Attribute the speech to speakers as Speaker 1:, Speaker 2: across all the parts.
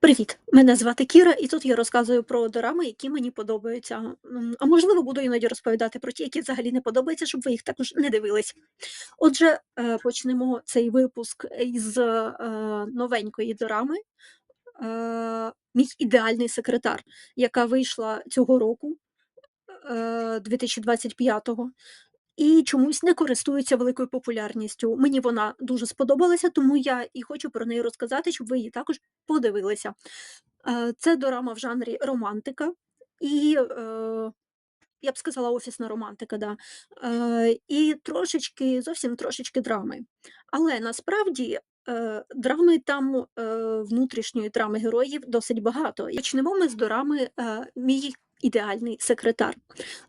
Speaker 1: Привіт, мене звати Кіра, і тут я розказую про дорами, які мені подобаються. А можливо, буду іноді розповідати про ті, які взагалі не подобаються, щоб ви їх також не дивились. Отже, е, почнемо цей випуск із е, новенької дорами е, Мій ідеальний секретар, яка вийшла цього року, е, 2025-го, і чомусь не користується великою популярністю. Мені вона дуже сподобалася, тому я і хочу про неї розказати, щоб ви її також подивилися. Е, це дорама в жанрі романтика і, е, я б сказала, офісна романтика, да. Е, і трошечки, зовсім трошечки драми. Але насправді, драми там, внутрішньої драми героїв досить багато. Почнемо ми з дорами, "Мій ідеальний секретар"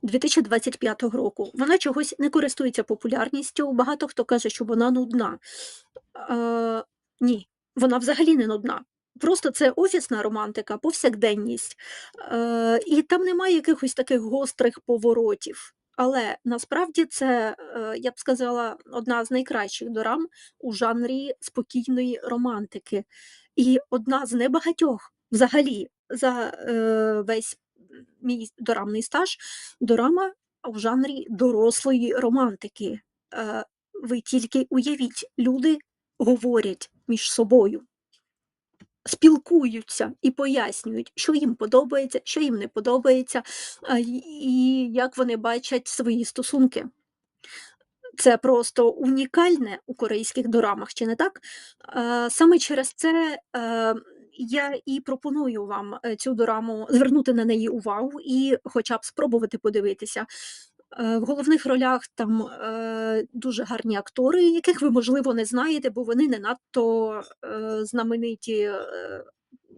Speaker 1: 2025 року. Вона чогось не користується популярністю. Багато хто каже, що вона нудна. Е, ні, вона взагалі не нудна. Просто це офісна романтика, повсякденність, е, і там немає якихось таких гострих поворотів. Але насправді це, е, я б сказала, одна з найкращих дорам у жанрі спокійної романтики. І одна з небагатьох взагалі за, е, весь мій дорамний стаж, дорама в жанрі дорослої романтики. Е, ви тільки уявіть, люди говорять між собою, спілкуються і пояснюють, що їм подобається, що їм не подобається, і як вони бачать свої стосунки. Це просто унікальне у корейських дорамах, чи не так? Е, саме через це, е, я і пропоную вам, е, цю дораму звернути на неї увагу і хоча б спробувати подивитися. Е, в головних ролях там, е, дуже гарні актори, яких ви, можливо, не знаєте, бо вони не надто, знамениті,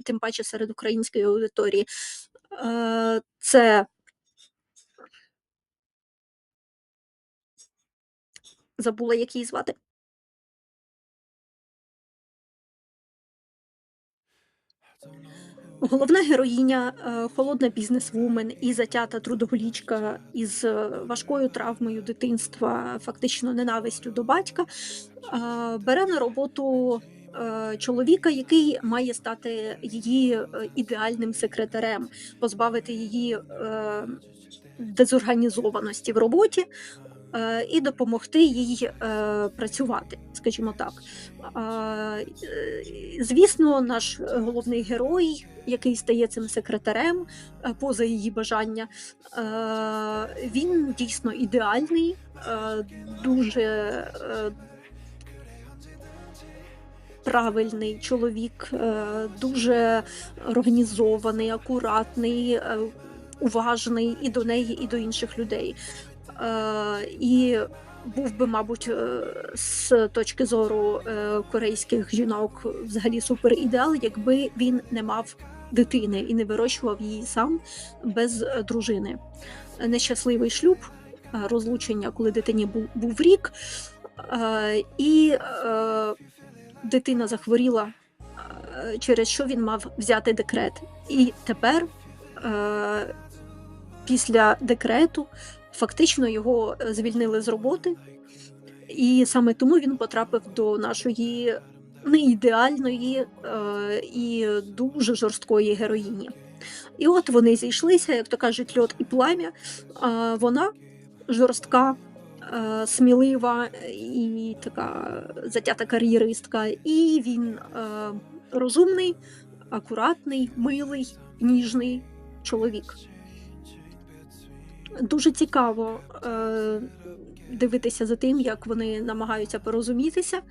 Speaker 1: тим паче серед української аудиторії. Це забула, як її звати. Головна героїня, е, холодна бізнесвумен і затята трудоголічка із е, важкою травмою дитинства, фактично ненавистю до батька, е, бере на роботу чоловіка, який має стати її ідеальним секретарем, позбавити її дезорганізованості в роботі і допомогти їй е, працювати, скажімо так. Е, Звісно, наш головний герой, який стає цим секретарем е, поза її бажання, е, він дійсно ідеальний, е, дуже е, правильний чоловік, е, дуже організований, акуратний, е, уважний і до неї, і до інших людей. Е, і був би, мабуть, е, з точки зору е, корейських жінок взагалі супер ідеал, якби він не мав дитини і не вирощував її сам без дружини. Нещасливий шлюб, розлучення, коли дитині був, рік, і дитина захворіла, через що він мав взяти декрет. І тепер, після декрету, фактично його е, звільнили з роботи, і саме тому він потрапив до нашої неідеальної е, і дуже жорсткої героїні. І от вони зійшлися, як то кажуть, льот і плам'я. А вона жорстка, е, смілива і така затята кар'єристка, і він е, розумний, акуратний, милий, ніжний чоловік. Дуже цікаво е, дивитися за тим, як вони намагаються порозумітися, е,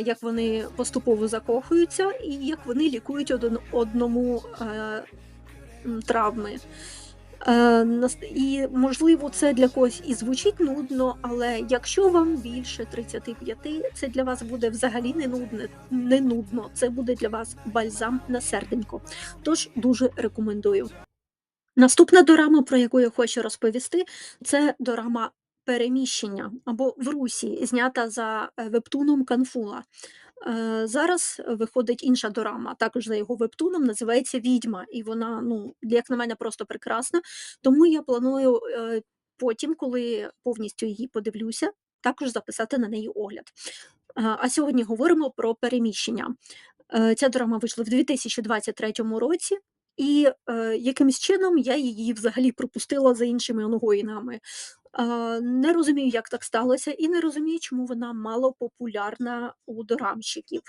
Speaker 1: як вони поступово закохуються, і як вони лікують один одному е, травми. Е, і можливо, це для когось і звучить нудно, але якщо вам більше 35, це для вас буде взагалі не нудно, не нудно. Це буде для вас бальзам на серденько. Тож дуже рекомендую. Наступна дорама, про яку я хочу розповісти, це дорама "Переміщення" або "В русі", знята за, е, вебтуном Канфула. Е, зараз виходить інша дорама, також за його вебтуном, називається "Відьма", і вона, ну, як на мене, просто прекрасна. Тому я планую, е, потім, коли повністю її подивлюся, також записати на неї огляд. А сьогодні говоримо про "Переміщення". Ця драма вийшла в 2023 році, і, е, якимсь чином я її взагалі пропустила за іншими ангоїнами. Е, не розумію, як так сталося, і не розумію, чому вона малопопулярна у дорамщиків.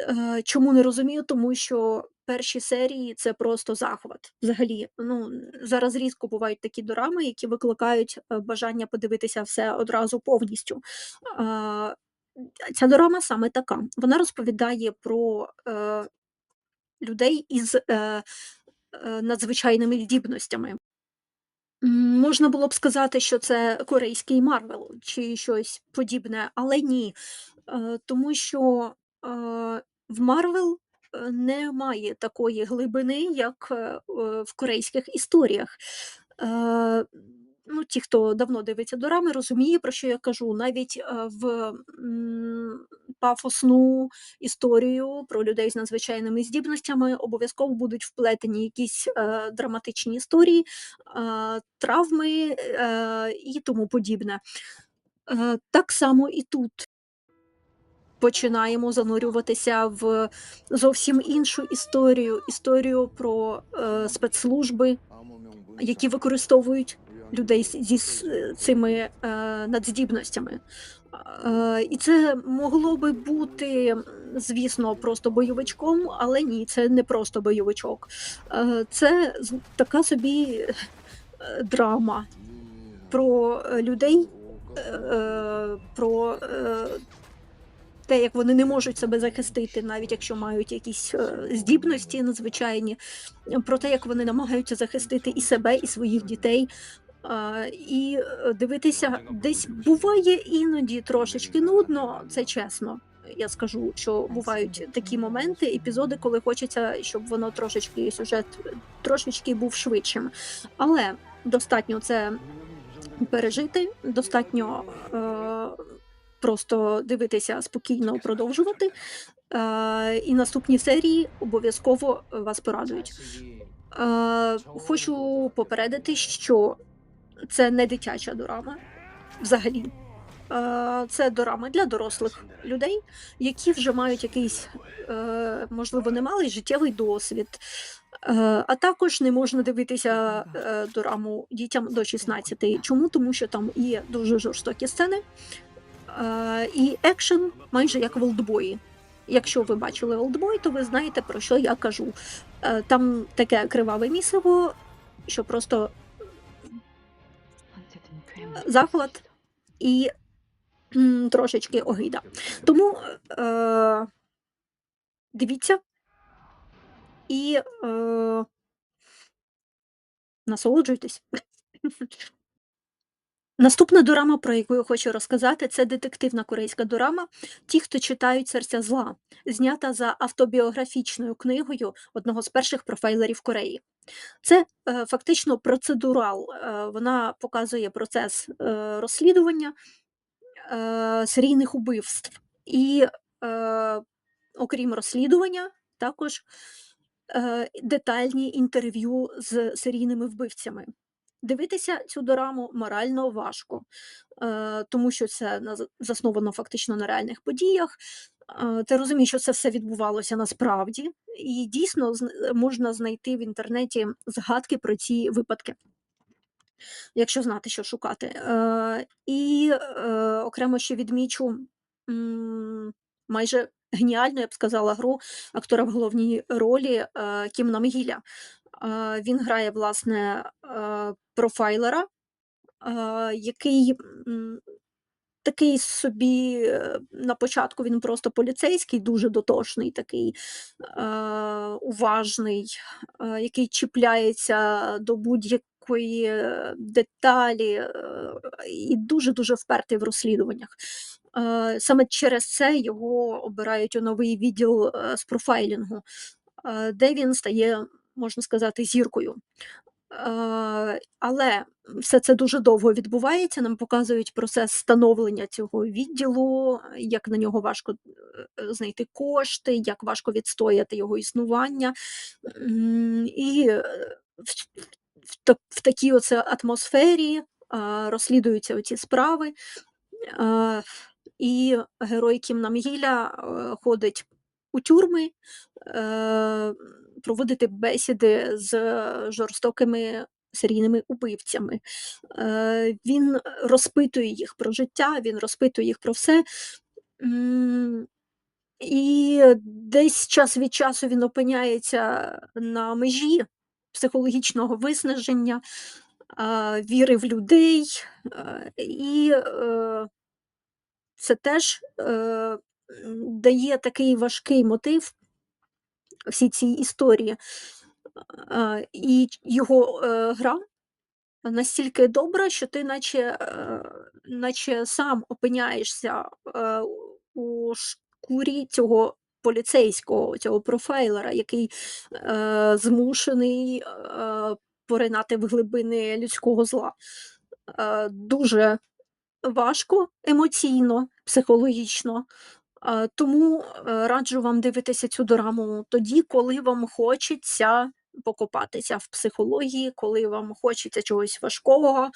Speaker 1: Е, чому не розумію? Тому що перші серії- це просто захват. Взагалі, ну, зараз рідко бувають такі дорами, які викликають, е, бажання подивитися все одразу повністю. А, ця дорама саме така. Вона розповідає про, е, людей із, е, е, надзвичайними здібностями. Можна було б сказати, що це корейський "Марвел" чи щось подібне, але ні. Е, тому що, в "Марвел", немає такої глибини, як, в корейських історіях. Ну, ті, хто давно дивиться дорами, розуміє, про що я кажу. Навіть, е, в, пафосну історію про людей з надзвичайними здібностями обов'язково будуть вплетені якісь, е, драматичні історії, е, травми, е, і тому подібне. Е, так само і тут. Починаємо занурюватися в зовсім іншу історію, історію про, е, спецслужби, які використовують людей зі цими, е, надздібностями. Е, і це могло би бути, звісно, просто бойовичком, але ні, це не просто бойовичок. Е, це така собі, драма про, людей, про, те, як вони не можуть себе захистити, навіть якщо мають якісь, здібності надзвичайні, про те, як вони намагаються захистити і себе, і своїх дітей. І, е, дивитися десь буває іноді трошечки нудно, це чесно. Я скажу, що бувають такі моменти, епізоди, коли хочеться, щоб воно трошечки сюжет трошечки був швидшим. Але достатньо це пережити, достатньо, е, просто дивитися спокійно, продовжувати, е, і наступні серії обов'язково вас порадують. Е, хочу попередити, що це не дитяча дорама взагалі. Це дорама для дорослих людей, які вже мають якийсь, е, можливо, немалий життєвий досвід. Е, а також не можна дивитися, е, дораму дітям до 16. Чому? Тому що там є дуже жорстокі сцени, і екшен майже як в "Олдбої". Якщо ви бачили "Олдбой", то ви знаєте, про що я кажу. Там таке криваве місиво, що просто захват і, м, трошечки огида. Тому, е, дивіться і, е насолоджуйтесь. Наступна дорама, про яку я хочу розказати, це детективна корейська дорама "Ті, хто читають серця зла", знята за автобіографічною книгою одного з перших профайлерів Кореї. Це, е, фактично процедурал, е, вона показує процес, е, розслідування, е, серійних убивств. І, е, окрім розслідування, також, е, детальні інтерв'ю з серійними вбивцями. Дивитися цю дораму морально важко, е, тому що це засновано фактично на реальних подіях. Е, ти розумієш, що це все відбувалося насправді, і дійсно можна знайти в інтернеті згадки про ці випадки. Якщо знати, що шукати. Е, і, е, окремо ще відмічу, м, майже геніальну, я б сказала, гру актора в головній ролі, е, Кім Нам Гіля. Е, він грає, власне, профайлера, який, такий собі, е, на початку він просто поліцейський, дуже дотошний, такий, уважний, який чіпляється до будь-якої, е, деталі, е, і дуже-дуже впертий в розслідуваннях. Саме через це його обирають у новий відділ, з профайлінгу, де він стає, можна сказати, зіркою. Е, але все це дуже довго відбувається. Нам показують процес становлення цього відділу, як на нього важко, е, знайти кошти, як важко відстояти його існування. І, е, в в та в такій оце атмосфері, розслідуються оці справи. І герой Кім Нам е, ходить у тюрми, проводити бесіди з жорстокими серійними убивцями. Е, він розпитує їх про життя, він розпитує їх про все. І десь час від часу він опиняється на межі психологічного виснаження, віри в людей, е, і, е це теж, е, дає такий важкий мотив всій цій історії. І його, е, гра настільки добра, що ти наче, е, наче сам опиняєшся, е, у шкурі цього поліцейського, цього профайлера, який, змушений, поринати в глибини людського зла. Дуже важко емоційно, психологічно, тому, е, раджу вам дивитися цю дораму тоді, коли вам хочеться покопатися в психології, коли вам хочеться чогось важкого.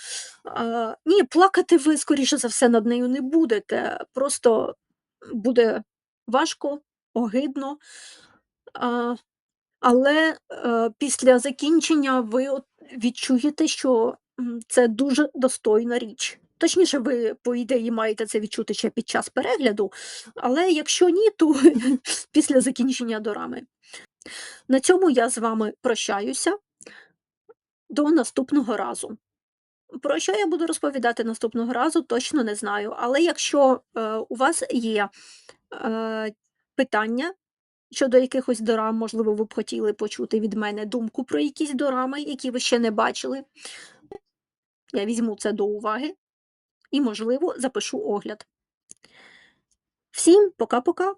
Speaker 1: Е, ні, плакати ви, скоріше за все, над нею не будете, просто буде важко, огидно. Але, е, після закінчення ви відчуєте, що, це дуже достойна річ. Точніше, ви, по ідеї, маєте це відчути ще під час перегляду, але якщо ні, то після закінчення дорами. На цьому я з вами прощаюся. До наступного разу. Про що я буду розповідати наступного разу, точно не знаю, але якщо, е, у вас є, е, питання щодо якихось дорам, можливо, ви б хотіли почути від мене думку про якісь дорами, які ви ще не бачили я візьму це до уваги і, можливо, запишу огляд. Всім пока-пока.